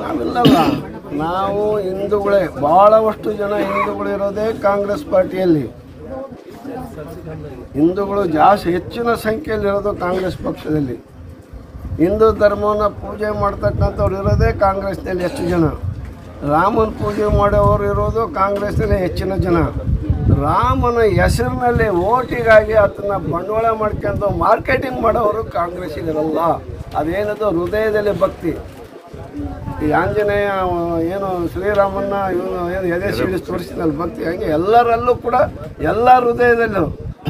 ನಾವಿಲ್ಲಲ್ಲ. ನಾವು ಹಿಂದೂಗಳೇ ಬಹಳಷ್ಟು ಜನ ಹಿಂದೂಗಳಿರೋದೇ ಕಾಂಗ್ರೆಸ್ ಪಾರ್ಟಿಯಲ್ಲಿ. ಹಿಂದೂಗಳು ಜಾಸ್ತಿ ಹೆಚ್ಚಿನ ಸಂಖ್ಯೆಯಲ್ಲಿರೋದು ಕಾಂಗ್ರೆಸ್ ಪಕ್ಷದಲ್ಲಿ. ಹಿಂದೂ ಧರ್ಮವನ್ನು ಪೂಜೆ ಮಾಡ್ತಕ್ಕಂಥವ್ರು ಇರೋದೇ ಕಾಂಗ್ರೆಸ್ನಲ್ಲಿ ಎಷ್ಟು ಜನ? ರಾಮನ ಪೂಜೆ ಮಾಡೋರು ಇರೋದು ಕಾಂಗ್ರೆಸ್ನಲ್ಲಿ ಹೆಚ್ಚಿನ ಜನ. ರಾಮನ ಹೆಸರಿನಲ್ಲಿ ಓಟಿಗಾಗಿ ಅದನ್ನು ಬಂಡವಾಳ ಮಾಡ್ಕೊಂಡು ಮಾರ್ಕೆಟಿಂಗ್ ಮಾಡೋರು ಕಾಂಗ್ರೆಸ್ಸಿಗಿರಲ್ಲ ಅದೇನದು ಹೃದಯದಲ್ಲಿ ಭಕ್ತಿ. ಈ ಆಂಜನೇಯ, ಏನು ಶ್ರೀರಾಮನ್ನ, ಇವನು ಏನು ಎದೆ ಸಿಡಿಸಿ ತೋರಿಸಿದಲ್ಲಿ ಭಕ್ತಿ, ಹಂಗೆ ಎಲ್ಲರಲ್ಲೂ ಕೂಡ ಎಲ್ಲ ಹೃದಯದಲ್ಲೂ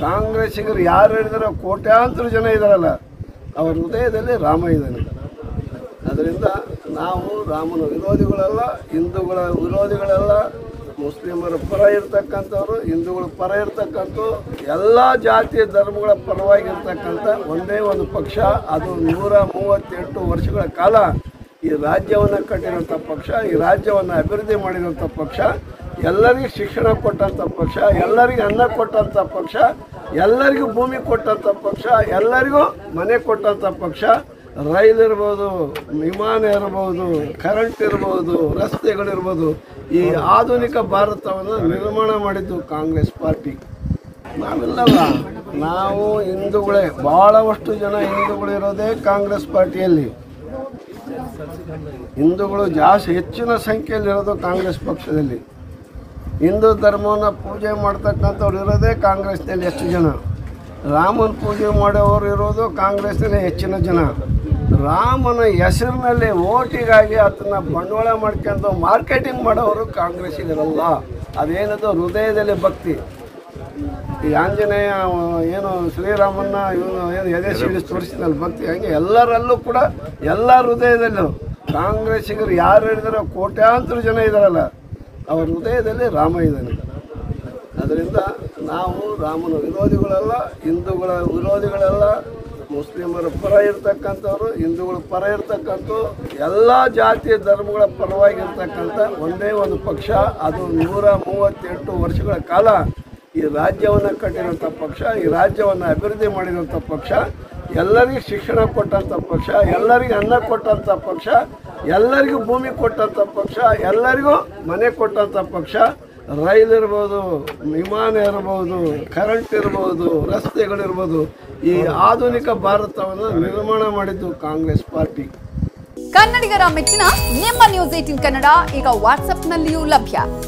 ಕಾಂಗ್ರೆಸ್ಸಿಗರು ಯಾರು ಹೇಳಿದಾರೋ ಕೋಟ್ಯಾಂತರ ಜನ ಇದ್ದಾರಲ್ಲ, ಅವ್ರ ಹೃದಯದಲ್ಲಿ ರಾಮ ಇದ್ದಾನೆ. ಅದರಿಂದ ನಾವು ರಾಮನ ವಿರೋಧಿಗಳಲ್ಲ, ಹಿಂದೂಗಳ ವಿರೋಧಿಗಳಲ್ಲ, ಮುಸ್ಲಿಮರ ಪರ ಇರ್ತಕ್ಕಂಥವ್ರು, ಹಿಂದೂಗಳ ಪರ ಇರ್ತಕ್ಕಂಥ ಎಲ್ಲ ಜಾತಿ ಧರ್ಮಗಳ ಪರವಾಗಿರ್ತಕ್ಕಂಥ ಒಂದೇ ಒಂದು ಪಕ್ಷ. ಅದು ನೂರ ಮೂವತ್ತೆಂಟು ವರ್ಷಗಳ ಕಾಲ ಈ ರಾಜ್ಯವನ್ನು ಕಟ್ಟಿದಂಥ ಪಕ್ಷ, ಈ ರಾಜ್ಯವನ್ನು ಅಭಿವೃದ್ಧಿ ಮಾಡಿದಂಥ ಪಕ್ಷ, ಎಲ್ಲರಿಗೂ ಶಿಕ್ಷಣ ಕೊಟ್ಟಂಥ ಪಕ್ಷ, ಎಲ್ಲರಿಗೂ ಅನ್ನ ಕೊಟ್ಟಂಥ ಪಕ್ಷ, ಎಲ್ಲರಿಗೂ ಭೂಮಿ ಕೊಟ್ಟಂಥ ಪಕ್ಷ, ಎಲ್ಲರಿಗೂ ಮನೆ ಕೊಟ್ಟಂಥ ಪಕ್ಷ, ರೈಲ್ ಇರ್ಬೋದು, ವಿಮಾನ ಇರ್ಬೋದು ಕರೆಂಟ್ ಇರ್ಬೋದು, ರಸ್ತೆಗಳಿರ್ಬೋದು, ಈ ಆಧುನಿಕ ಭಾರತವನ್ನು ನಿರ್ಮಾಣ ಮಾಡಿದ್ದು ಕಾಂಗ್ರೆಸ್ ಪಾರ್ಟಿ. ನಾವಿಲ್ಲಲ್ಲ ನಾವು ಹಿಂದೂಗಳೇ ಭಾಳವಷ್ಟು ಜನ ಹಿಂದೂಗಳಿರೋದೇ ಕಾಂಗ್ರೆಸ್ ಪಾರ್ಟಿಯಲ್ಲಿ. ಹಿಂದೂಗಳು ಜಾಸ್ತಿ ಹೆಚ್ಚಿನ ಸಂಖ್ಯೆಯಲ್ಲಿರೋದು ಕಾಂಗ್ರೆಸ್ ಪಕ್ಷದಲ್ಲಿ. ಹಿಂದೂ ಧರ್ಮವನ್ನು ಪೂಜೆ ಮಾಡ್ತಕ್ಕಂಥವ್ರು ಇರೋದೇ ಕಾಂಗ್ರೆಸ್ನಲ್ಲಿ ಎಷ್ಟು ಜನ? ರಾಮನ ಪೂಜೆ ಮಾಡೋರು ಇರೋದು ಕಾಂಗ್ರೆಸ್ನಲ್ಲಿ ಹೆಚ್ಚಿನ ಜನ. ರಾಮನ ಹೆಸರಿನಲ್ಲಿ ಓಟಿಗಾಗಿ ಅದನ್ನು ಬಂಡವಾಳ ಮಾಡ್ಕೊಂಡು ಮಾರ್ಕೆಟಿಂಗ್ ಮಾಡೋರು ಕಾಂಗ್ರೆಸ್ಸಿಗಿರಲ್ಲ ಅದೇನದು ಹೃದಯದಲ್ಲಿ ಭಕ್ತಿ. ಈ ಆಂಜನೇಯ, ಏನು ಶ್ರೀರಾಮನ್ನ, ಇವನು ಏನು ಎದೆ ಸಿಡಿಸಿ ತೋರಿಸಿದಲ್ಲಿ ಭಕ್ತಿ, ಹಂಗೆ ಎಲ್ಲರಲ್ಲೂ ಕೂಡ ಎಲ್ಲ ಹೃದಯದಲ್ಲೂ ಕಾಂಗ್ರೆಸ್ಸಿಗರು ಯಾರು ಹೇಳಿದಾರೋ ಕೋಟ್ಯಾಂತರ ಜನ ಇದ್ದಾರಲ್ಲ ಅವ್ರ ಹೃದಯದಲ್ಲಿ ರಾಮ ಇದ್ದಾನೆ. ಅದರಿಂದ ನಾವು ರಾಮನ ವಿರೋಧಿಗಳಲ್ಲ, ಹಿಂದೂಗಳ ವಿರೋಧಿಗಳಲ್ಲ, ಮುಸ್ಲಿಮರ ಪರ ಇರ್ತಕ್ಕಂಥವ್ರು, ಹಿಂದೂಗಳ ಪರ ಇರ್ತಕ್ಕಂಥ ಎಲ್ಲ ಜಾತಿ ಧರ್ಮಗಳ ಪರವಾಗಿರ್ತಕ್ಕಂಥ ಒಂದೇ ಒಂದು ಪಕ್ಷ. ಅದು ನೂರ ಮೂವತ್ತೆಂಟು ವರ್ಷಗಳ ಕಾಲ ಈ ರಾಜ್ಯವನ್ನು ಕಟ್ಟಿರೋಂಥ ಪಕ್ಷ, ಈ ರಾಜ್ಯವನ್ನು ಅಭಿವೃದ್ಧಿ ಮಾಡಿರೋಂಥ ಪಕ್ಷ, ಎಲ್ಲರಿಗೂ ಶಿಕ್ಷಣ ಕೊಟ್ಟಂಥ ಪಕ್ಷ, ಎಲ್ಲರಿಗೂ ಅನ್ನ ಕೊಟ್ಟಂಥ ಪಕ್ಷ, ಎಲ್ಲರಿಗೂ ಭೂಮಿ ಕೊಟ್ಟಂಥ ಪಕ್ಷ, ಎಲ್ಲರಿಗೂ ಮನೆ ಕೊಟ್ಟಂಥ ಪಕ್ಷ, ರೈಲ್ ಇರ್ಬೋದು, ವಿಮಾನ ಇರ್ಬೋದು ಕರೆಂಟ್ ಇರ್ಬೋದು, ರಸ್ತೆಗಳಿರ್ಬೋದು, ಈ ಆಧುನಿಕ ಭಾರತವನ್ನು ನಿರ್ಮಾಣ ಮಾಡಿದ್ದು ಕಾಂಗ್ರೆಸ್ ಪಾರ್ಟಿ. ಕನ್ನಡಿಗರ ಮೆಚ್ಚಿನ ನಿಮ್ಮ ನ್ಯೂಸ್ ಏಟಿನ್ ಕನ್ನಡ, ಈಗ ವಾಟ್ಸ್ಆಪ್ನಲ್ಲಿಯೂ ಲಭ್ಯ.